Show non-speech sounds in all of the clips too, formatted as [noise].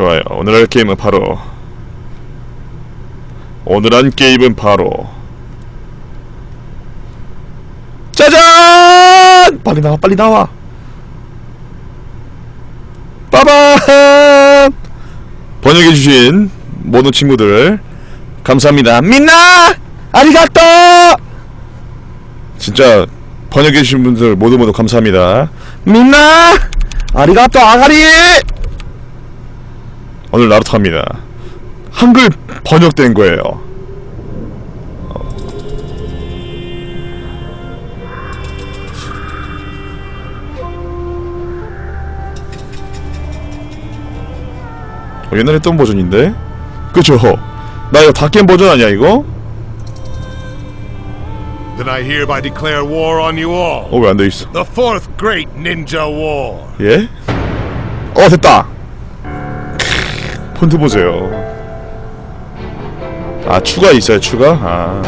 좋아요. 오늘 할 게임은 바로 오늘 한 게임은 바로 짜잔! 빨리 나와, 빨리 나와. 빠밤! 번역해주신 모든 친구들 감사합니다. 민나! 아리가또! 진짜 번역해주신 분들 모두 모두 감사합니다. 민나! 아리가또 아가리! 오늘 나루토 합니다. 한글 번역된 거예요. 어, 옛날에 했던 버전인데? 그쵸? 나 이거 다 깬 버전 아니야 이거? Then I hereby declare war on you all. 어왜안 돼 있어? The fourth great ninja war. 예? 어 됐다. 크, 폰트 보세요. 아 추가 있어요 추가? 아.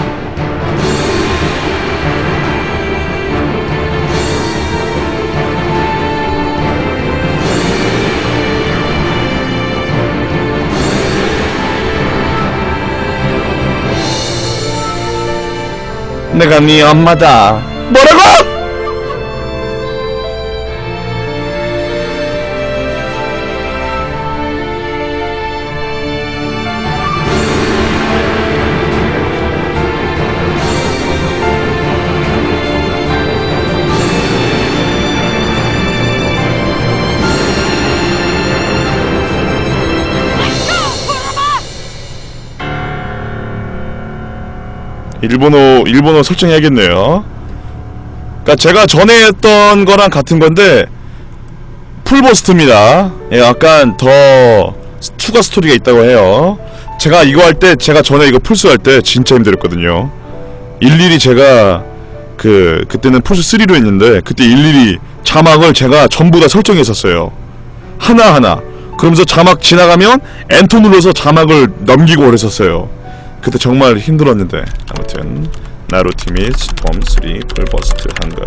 내가 네 엄마다. 뭐라고? 일본어 일본어 설정해야겠네요. 그러니까 제가 전에 했던 거랑 같은 건데 풀버스트입니다. 예, 약간 더 추가 스토리가 있다고 해요. 제가 이거 할 때 제가 전에 이거 풀스 할 때 진짜 힘들었거든요. 일일이 제가 그 그때는 풀스 3로 했는데 그때 일일이 자막을 제가 전부 다 설정했었어요. 하나 하나. 그러면서 자막 지나가면 엔터 눌러서 자막을 넘기고 그랬었어요. 그때 정말 힘들었는데 아무튼 나루티미 스톰3 풀버스트 한글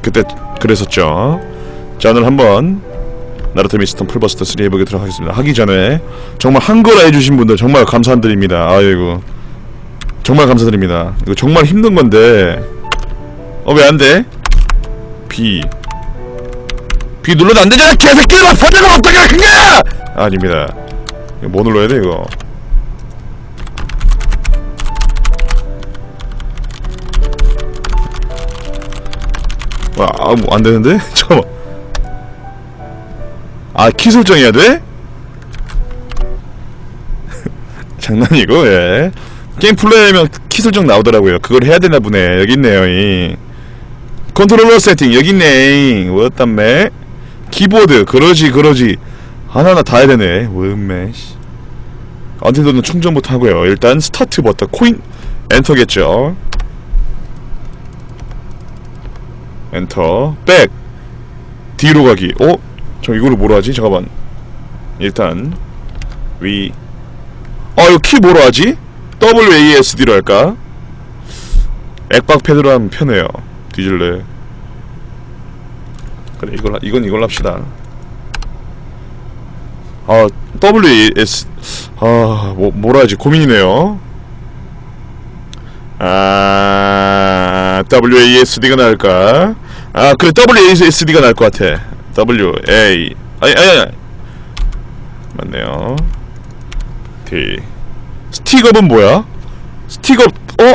그때 그랬었죠. 자 오늘 한번 나루토 미 스톰 풀버스트 3 해보도록 하겠습니다. 하기 전에 정말 한글 해주신 분들 정말 감사드립니다. 아이고. 정말 감사드립니다. 이거 정말 힘든 건데. 어 왜 안돼? B. B 눌러도 안 되잖아 개새끼들아! 번역을 어떻게 할 거야 아닙니다. 이거 뭐 눌러야 돼 이거 와, 아, 뭐, 안 되는데? [laughs] 잠깐만. 아, 키 설정해야 돼? [laughs] 장난이고, 예. 게임 플레이하면 키 설정 나오더라고요. 그걸 해야 되나 보네. 여기 있네요, 이. 컨트롤러 세팅, 여기 있네. 뭐였단매? 키보드, 그러지, 그러지. 하나하나 다 해야 되네. 뭐였매, 씨. 언텐더는 충전부터 하고요. 일단, 스타트 버튼, 코인, 엔터겠죠. 엔터 백. 뒤로 가기. 어? 저 이거를 뭐로 하지? 잠깐만. 일단 위. 아, 이거 키 뭐로 하지? WASD로 할까? 액박 패드로 하면 편해요. 뒤질래. 그래 이걸 이건 이걸 합시다. 아 WAS 아 뭐, 뭐라 하지? 고민이네요. 아 WASD가 나을까? 아 그래 WASD가 나을 것 같아. WA 아니 아니 아니 맞네요. D 스틱업은 뭐야? 스틱업 어?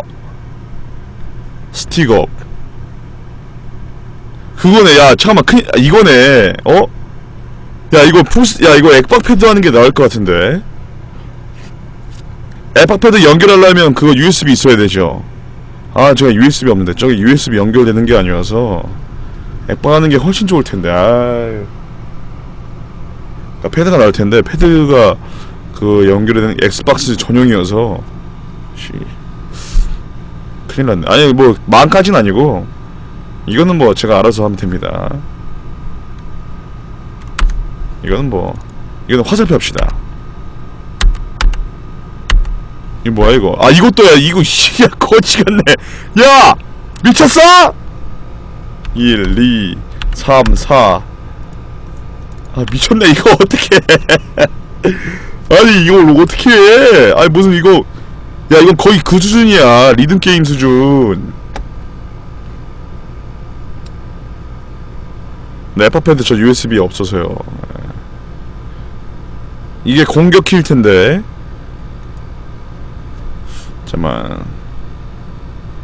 스틱업 그거네 야 잠깐만 큰 아, 이거네 어? 야 이거 푸스 야 이거 액박 패드 하는 게 나을 것 같은데 액박 패드 연결하려면 그거 USB 있어야 되죠 아 제가 USB 없는데 저기 USB 연결되는 게 아니어서 액박 하는 게 훨씬 좋을 텐데 아유. 그러니까 패드가 나을 텐데 패드가 그 연결되는 엑스박스 전용이어서 씨. 큰일 났네. 아니 뭐 만까진 아니고 이거는 뭐 제가 알아서 하면 됩니다. 이거는 뭐 이거는 화살표 합시다 이거 뭐야 이거? 아 이것도 야. 이거 [laughs] 씨야 거지 같네. 야! 미쳤어? 1 2 3 4아 미쳤네. [laughs] 이거 어떻게 [laughs] 아니 이걸 어떻게 해? 아니 무슨 이거. 야 이건 거의 그 수준이야. 리듬 게임 수준. 네 에파패드 저 USB 없어서요. 이게 공격 키일 텐데 잠만.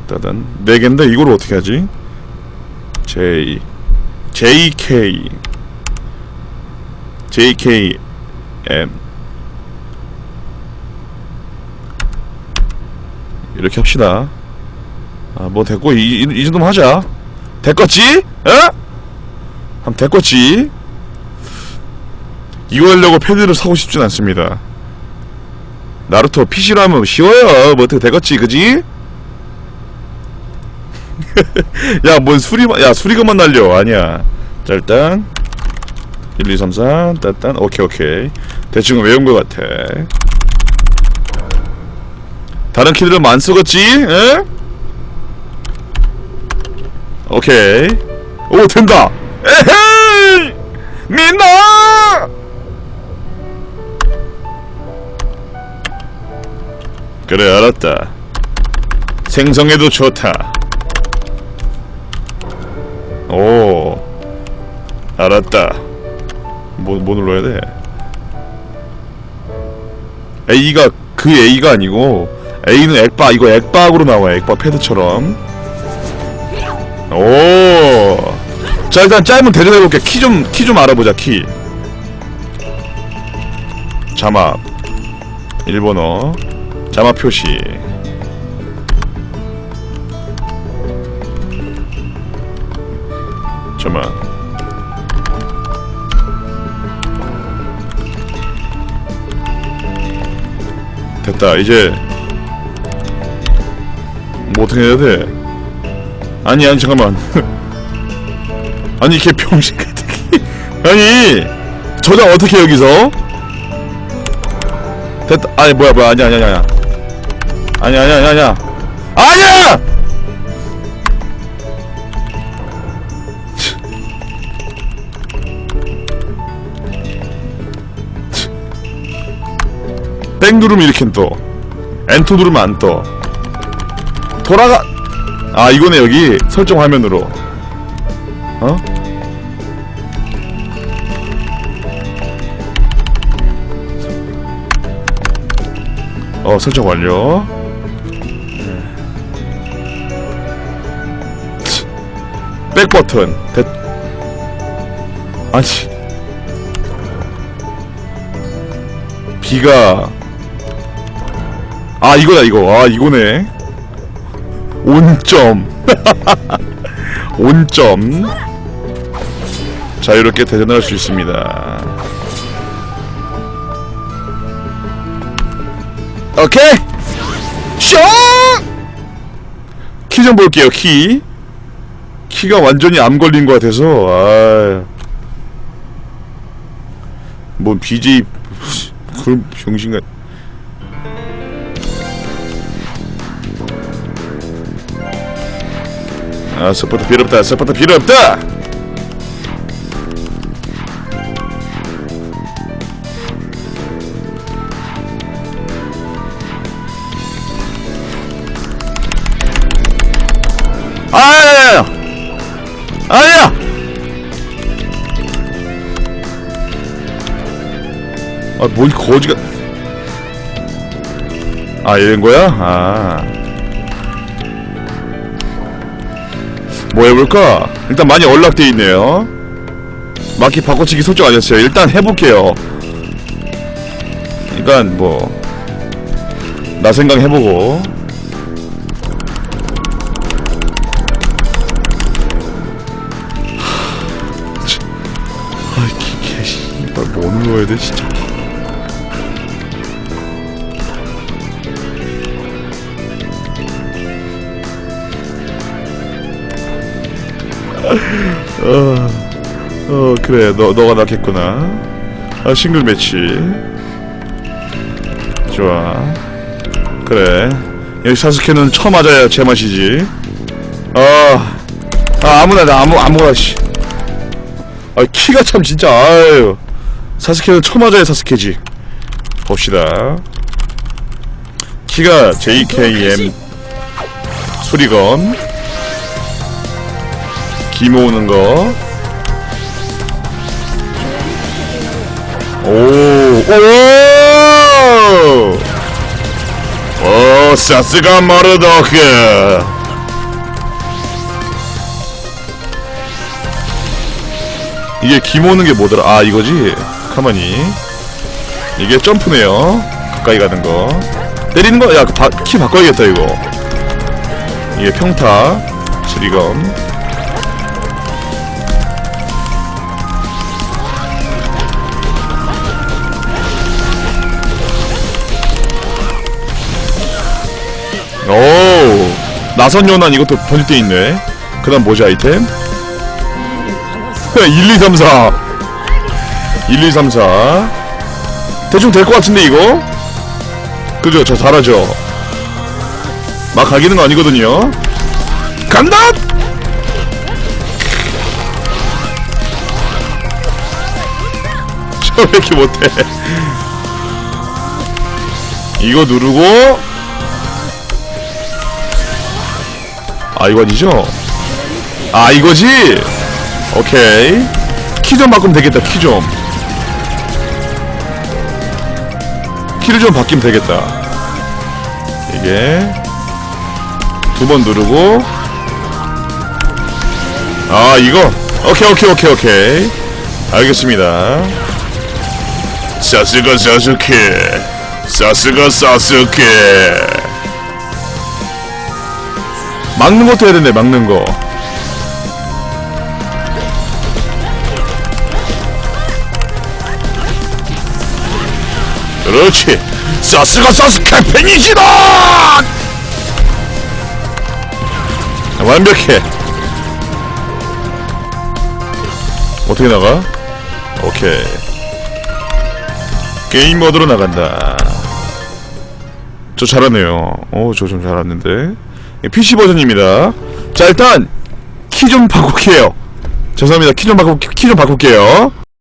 따단. 네 개인데 이걸 어떻게 하지? J. JK JKM 이렇게 합시다. 아 뭐 됐고 이, 이, 이 정도면 하자. 됐겠지? 어? 한번 됐겠지? 이거 하려고 패드를 사고 싶진 않습니다 나루토 PC로 하면 쉬워요. 뭐 어떻게 되겠지 그지? 야 뭔 [laughs] 수리만 야 수리금만 날려. 아니야. 자 일단. 1 2 3 4 일단 오케이 오케이. 대충 외운 것 같아. 다른 키들은 안 쓰겠지? 에? 오케이. 오 된다. 에헤이! 민나 그래 알았다. 생성해도 좋다. 오 알았다. 뭐, 뭐 눌러야 돼? A가 그 A가 아니고 A는 액바 이거 액박으로 나와요. 액박 패드처럼. 오자 일단 짧은 대전해볼게. 키 좀 키 좀 알아보자 키. 자막 일본어 자막 표시. 잠만 됐다. 이제 뭐 어떻게 해야 돼. 아니 아니 잠깐만. [laughs] 아니 걔 병신 같은 게. [laughs] 아니 저장 어떻게 해, 여기서? 됐다. 아니 뭐야 뭐야 아니야. 아니야 아니야 아니야 아니야 아니야 아니야 아니야. 땡 누르면 이렇게 떠 엔터 누르면 안 떠. 돌아가 아 이거네 여기. 설정 화면으로. 어? 어 설정 완료 백 버튼. 됐 아니 비가. 아 이거다 이거. 아 이거네. 온점. [laughs] 온점. 자유롭게 대전할 수 있습니다. 오케이. 쇼 키 좀 볼게요 키 키가 완전히 암 걸린 것 같아서 아, 뭔 BJ 그런 병신같. 아 서포트 필요 없다 서포트 필요 없다 아 뭔 거지가 아 이런 거야? 아. 뭐 해볼까? 일단 많이 연락돼 있네요. 마키 바꿔치기 안 했어요. 일단 해볼게요. 그러니까 뭐. 나 생각 해보고. 아, 기, 개, 씨발, 뭐 눌러야 돼, 진짜. 어, 어 그래 너 너가 낫겠구나. 아 싱글 매치. 좋아. 그래. 여기 사스케는 처음 맞아야 제맛이지. 아, 아 아무나 나 아무 아무나 씨. 아 키가 참 진짜 아유. 사스케는 처 맞아야 사스케지 봅시다 키가 JKM 수리건 기 모으는 거 오, 오, 오, 사스가 마르도크. 이게 기 모으는 게 뭐더라? 아, 이거지? 가만히. 이게 점프네요. 가까이 가는 거. 때리는 거, 야, 바, 키 바꿔야겠다, 이거. 이게 평타, 수리검. 오 나선 연한 이것도 번역돼 있네. 그 다음 뭐지 아이템? 1, 2, 3, 4 1, 2, 3, 4 대충 될 것 같은데 이거? 그죠? 저 잘하죠? 막 가기는 거 아니거든요. 간다! [laughs] 저왜 이렇게 못해? 이거 누르고 아 이거 아니죠? 아 이거지? 오케이. 키 좀 바꾸면 되겠다 키좀. 키를 좀 바뀌면 되겠다. 이게 두 번 누르고. 아 이거. 오케이 오케이 오케이 오케이. 알겠습니다. 사스가 사스케. 사스가 사스케 막는 것도 해야 되네 막는 거. 그렇지. 사스가 사스 캐페니시다! 완벽해. 어떻게 나가? 오케이. 게임 모드로 나간다. 저 잘하네요. 어저 좀 잘하는데 PC 버전입니다. 자 일단 키 좀 바꿀게요. 죄송합니다. 키 좀 바꾸 키좀 바꿀게요.